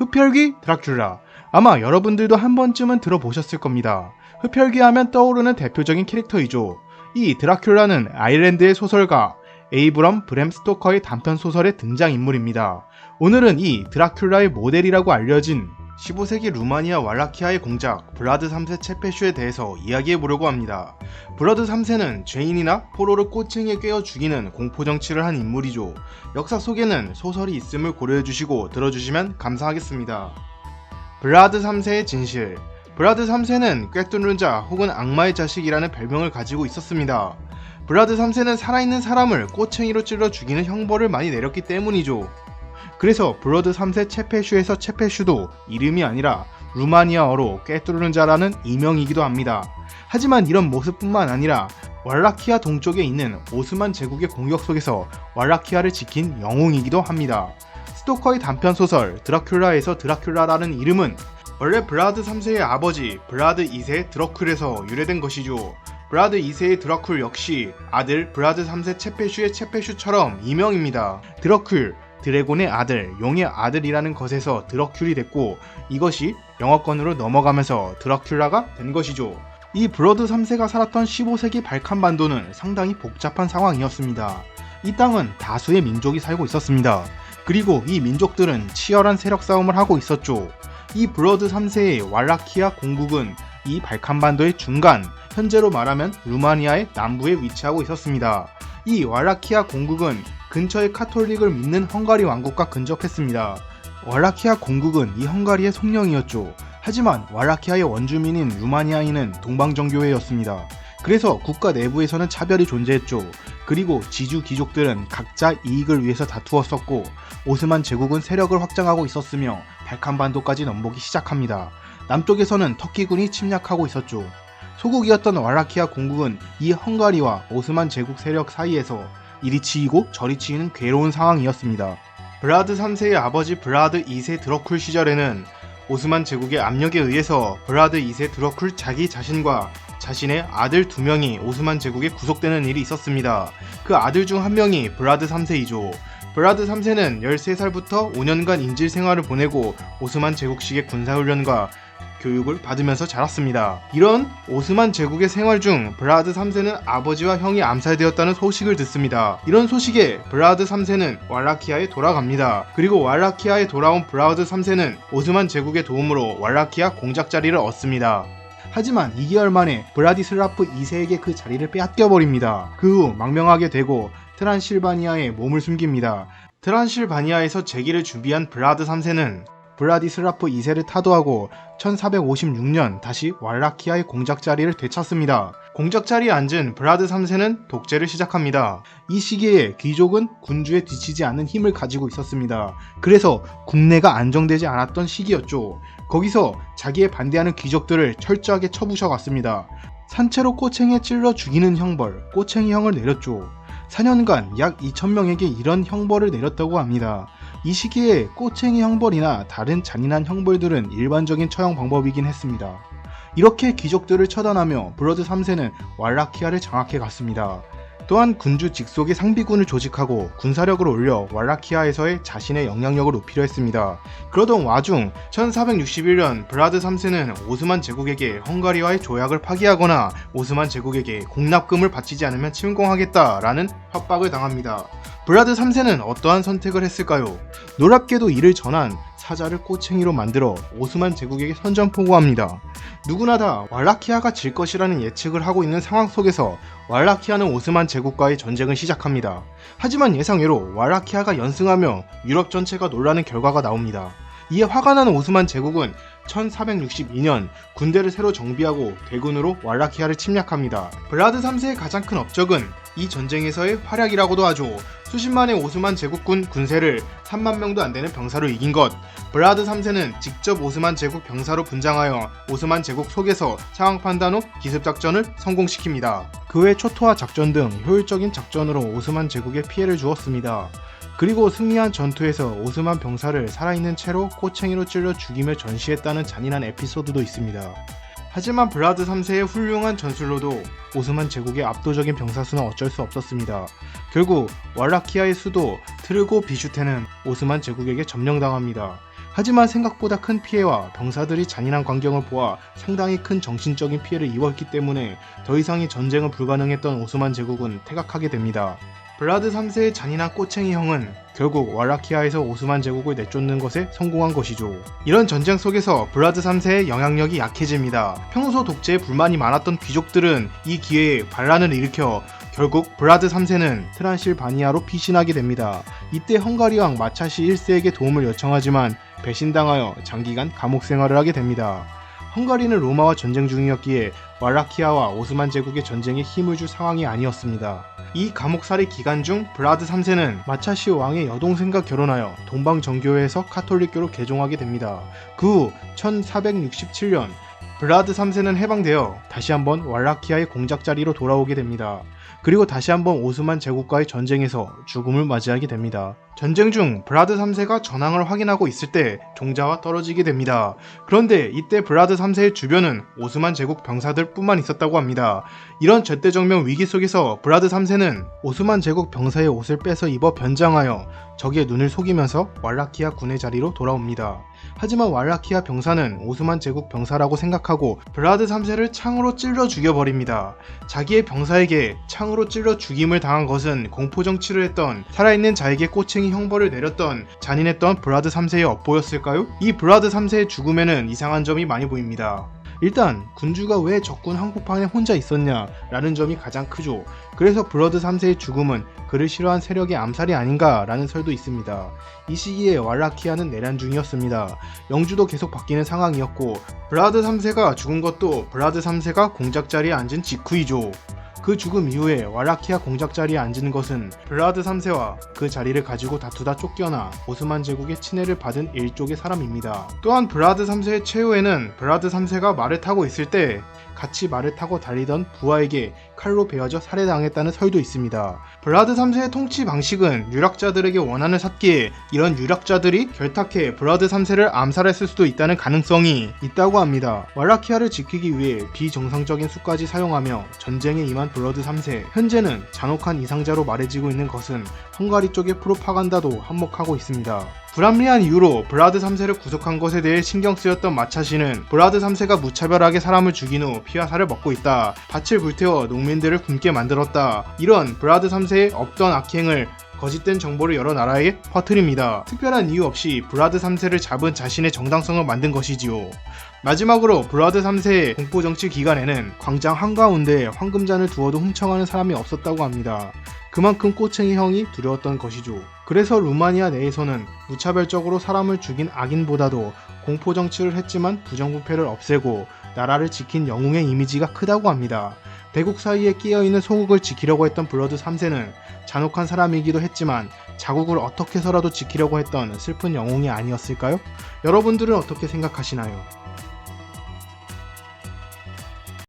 흡혈귀 드라큘라. 아마 여러분들도 한 번쯤은 들어보셨을 겁니다. 흡혈귀 하면 떠오르는 대표적인 캐릭터이죠. 이 드라큘라는 아일랜드의 소설가 에이브럼 브램 스토커의 단편 소설의 등장인물입니다. 오늘은 이 드라큘라의 모델이라고 알려진 15세기 루마니아 왈라키아의 공작 블라드 3세 체페슈에 대해서 이야기해 보려고 합니다. 브러드 3세는 죄인이나 포로를 꼬챙이에 꿰어 죽이는 공포 정치를 한 인물이죠. 역사 속에는 소설이 있음을 고려해 주시고 들어주시면 감사하겠습니다. 블라드 3세의 진실 블라드 3세는 꿰뚫는 자 혹은 악마의 자식이라는 별명을 가지고 있었습니다. 블라드 3세는 살아있는 사람을 꼬챙이로 찔러 죽이는 형벌을 많이 내렸기 때문이죠. 그래서 블러드 3세 체페슈에서 체페슈도 이름이 아니라 루마니아어로 꿰뚫는 자라는 이명이기도 합니다. 하지만 이런 모습뿐만 아니라 왈라키아 동쪽에 있는 오스만 제국의 공격 속에서 왈라키아를 지킨 영웅이기도 합니다. 스토커의 단편 소설 드라큘라에서 드라큘라라는 이름은 원래 블라드 3세의 아버지 블라드 2세 드러클에서 유래된 것이죠. 블라드 2세의 드러클 역시 아들 블라드 3세 체페슈의 체페슈처럼 이명입니다. 드러클 드래곤의 아들, 용의 아들이라는 것에서 드러큘이 됐고 이것이 영어권으로 넘어가면서 드라큘라가 된 것이죠. 이 브러드 3세가 살았던 15세기 발칸 반도는 상당히 복잡한 상황이었습니다. 이 땅은 다수의 민족이 살고 있었습니다. 그리고 이 민족들은 치열한 세력 싸움을 하고 있었죠. 이 브러드 3세의 왈라키아 공국은 이 발칸반도의 중간, 현재로 말하면 루마니아의 남부에 위치하고 있었습니다. 이 왈라키아 공국은 근처의 카톨릭을 믿는 헝가리 왕국과 근접했습니다. 왈라키아 공국은 이 헝가리의 속령이었죠. 하지만 왈라키아의 원주민인 루마니아인은 동방정교회였습니다. 그래서 국가 내부에서는 차별이 존재했죠. 그리고 지주 귀족들은 각자 이익을 위해서 다투었었고 오스만 제국은 세력을 확장하고 있었으며 발칸반도까지 넘보기 시작합니다. 남쪽에서는 터키군이 침략하고 있었죠. 소국이었던 왈라키아 공국은 이 헝가리와 오스만 제국 세력 사이에서 이리 치이고 저리 치이는 괴로운 상황이었습니다. 블라드 3세의 아버지 블라드 2세 드러쿨 시절에는 오스만 제국의 압력에 의해서 블라드 2세 드러쿨 자기 자신과 자신의 아들 두 명이 오스만 제국에 구속되는 일이 있었습니다. 그 아들 중 한 명이 블라드 3세이죠. 블라드 3세는 13살부터 5년간 인질 생활을 보내고 오스만 제국식의 군사훈련과 교육을 받으면서 자랐습니다. 이런 오스만 제국의 생활 중 블라드 3세는 아버지와 형이 암살되었다는 소식을 듣습니다. 이런 소식에 블라드 3세는 왈라키아에 돌아갑니다. 그리고 왈라키아에 돌아온 블라드 3세는 오스만 제국의 도움으로 왈라키아 공작 자리를 얻습니다. 하지만 2개월 만에 브라디슬라프 2세에게 그 자리를 빼앗겨버립니다. 그 후 망명하게 되고 트란실바니아에 몸을 숨깁니다. 트란실바니아에서 재기를 준비한 블라드 3세는 블라디슬라프 2세를 타도하고 1456년 다시 왈라키아의 공작 자리를 되찾습니다. 공작 자리에 앉은 블라드 3세는 독재를 시작합니다. 이 시기에 귀족은 군주에 뒤치지 않는 힘을 가지고 있었습니다. 그래서 국내가 안정되지 않았던 시기였죠. 거기서 자기에 반대하는 귀족들을 철저하게 쳐부셔갔습니다. 산채로 꼬챙이에 찔러 죽이는 형벌, 꼬챙이 형을 내렸죠. 4년간 약 2,000명에게 이런 형벌을 내렸다고 합니다. 이 시기에 꼬챙이 형벌이나 다른 잔인한 형벌들은 일반적인 처형 방법이긴 했습니다. 이렇게 귀족들을 처단하며 브러드 3세는 왈라키아를 장악해 갔습니다. 또한 군주 직속의 상비군을 조직하고 군사력을 올려 왈라키아에서의 자신의 영향력을 높이려 했습니다. 그러던 와중 1461년 브라드 3세는 오스만 제국에게 헝가리와의 조약을 파기하거나 오스만 제국에게 공납금을 바치지 않으면 침공하겠다라는 협박을 당합니다. 브라드 3세는 어떠한 선택을 했을까요? 놀랍게도 이를 전한 사자를 꼬챙이로 만들어 오스만 제국에게 선전포고합니다. 누구나 다 왈라키아가 질 것이라는 예측을 하고 있는 상황 속에서 왈라키아는 오스만 제국과의 전쟁을 시작합니다. 하지만 예상외로 왈라키아가 연승하며 유럽 전체가 놀라는 결과가 나옵니다. 이에 화가 나는 오스만 제국은 1462년 군대를 새로 정비하고 대군으로 왈라키아를 침략합니다. 블라드 3세의 가장 큰 업적은 이 전쟁에서의 활약이라고도 하죠. 수십만의 오스만 제국군 군세를 3만 명도 안 되는 병사로 이긴 것. 블라드 3세는 직접 오스만 제국 병사로 분장하여 오스만 제국 속에서 상황 판단 후 기습 작전을 성공시킵니다. 그 외 초토화 작전 등 효율적인 작전으로 오스만 제국에 피해를 주었습니다. 그리고 승리한 전투에서 오스만 병사를 살아있는 채로 꼬챙이로 찔러 죽이며 전시했다는 잔인한 에피소드도 있습니다. 하지만 블라드 3세의 훌륭한 전술로도 오스만 제국의 압도적인 병사수는 어쩔 수 없었습니다. 결국 왈라키아의 수도 트르고 비슈테는 오스만 제국에게 점령당합니다. 하지만 생각보다 큰 피해와 병사들이 잔인한 광경을 보아 상당히 큰 정신적인 피해를 입었기 때문에 더 이상의 전쟁은 불가능했던 오스만 제국은 퇴각하게 됩니다. 블라드 3세의 잔인한 꼬챙이 형은 결국 왈라키아에서 오스만 제국을 내쫓는 것에 성공한 것이죠. 이런 전쟁 속에서 블라드 3세의 영향력이 약해집니다. 평소 독재에 불만이 많았던 귀족들은 이 기회에 반란을 일으켜 결국 블라드 3세는 트란실바니아로 피신하게 됩니다. 이때 헝가리 왕 마차시 1세에게 도움을 요청하지만 배신당하여 장기간 감옥 생활을 하게 됩니다. 헝가리는 로마와 전쟁 중이었기에 왈라키아와 오스만 제국의 전쟁에 힘을 줄 상황이 아니었습니다. 이 감옥살이 기간 중 블라드 3세는 마차시 왕의 여동생과 결혼하여 동방 정교회에서 카톨릭교로 개종하게 됩니다. 그 후 1467년 블라드 3세는 해방되어 다시 한번 왈라키아의 공작 자리로 돌아오게 됩니다. 그리고 다시 한번 오스만 제국과의 전쟁에서 죽음을 맞이하게 됩니다. 전쟁 중 블라드 3세가 전황을 확인하고 있을 때 종자와 떨어지게 됩니다. 그런데 이때 블라드 3세의 주변은 오스만 제국 병사들 뿐만 있었다고 합니다. 이런 절대정명 위기 속에서 블라드 3세는 오스만 제국 병사의 옷을 빼서 입어 변장하여 적의 눈을 속이면서 왈라키아 군의 자리로 돌아옵니다. 하지만 왈라키아 병사는 오스만 제국 병사라고 생각하고 블라드 3세를 창으로 찔러 죽여버립니다. 자기의 병사에게 창으로 찔러 죽임을 당한 것은 공포 정치를 했던 살아있는 자에게 꼬챙이 형벌을 내렸던 잔인했던 블라드 3세의 업보였을까요? 이 블라드 3세의 죽음에는 이상한 점이 많이 보입니다. 일단 군주가 왜 적군 한복판에 혼자 있었냐 라는 점이 가장 크죠. 그래서 블러드 3세의 죽음은 그를 싫어한 세력의 암살이 아닌가 라는 설도 있습니다. 이 시기에 왈라키아는 내란 중이었습니다. 영주도 계속 바뀌는 상황이었고 블라드 3세가 죽은 것도 블라드 3세가 공작 자리에 앉은 직후이죠. 그 죽음 이후에 왈라키아 공작 자리에 앉은 것은 블라드 3세와 그 자리를 가지고 다투다 쫓겨나 오스만 제국의 친애를 받은 일족의 사람입니다. 또한 블라드 3세의 최후에는 블라드 3세가 말을 타고 있을 때 같이 말을 타고 달리던 부하에게 칼로 베어져 살해당했다는 설도 있습니다. 블라드 3세의 통치 방식은 유력자들에게 원한을 샀기에 이런 유력자들이 결탁해 블라드 3세를 암살했을 수도 있다는 가능성이 있다고 합니다. 왈라키아를 지키기 위해 비정상적인 수까지 사용하며 전쟁에 임한 블러드 3세 현재는 잔혹한 이상자로 말해지고 있는 것은 헝가리 쪽의 프로파간다도 한몫하고 있습니다. 불합리한 이유로 블라드 3세를 구속한 것에 대해 신경 쓰였던 마차시는 블라드 3세가 무차별하게 사람을 죽인 후 피와 살을 먹고 있다. 밭을 불태워 농민들을 굶게 만들었다. 이런 블라드 3세의 없던 악행을 거짓된 정보를 여러 나라에 퍼뜨립니다. 특별한 이유 없이 블라드 3세를 잡은 자신의 정당성을 만든 것이지요. 마지막으로 블라드 3세의 공포 정치 기간에는 광장 한가운데 황금잔을 두어도 훔쳐가는 사람이 없었다고 합니다. 그만큼 꼬챙이 형이 두려웠던 것이죠. 그래서 루마니아 내에서는 무차별적으로 사람을 죽인 악인보다도 공포 정치를 했지만 부정부패를 없애고 나라를 지킨 영웅의 이미지가 크다고 합니다. 대국 사이에 끼어있는 소국을 지키려고 했던 블러드 3세는 잔혹한 사람이기도 했지만 자국을 어떻게 해서라도 지키려고 했던 슬픈 영웅이 아니었을까요? 여러분들은 어떻게 생각하시나요?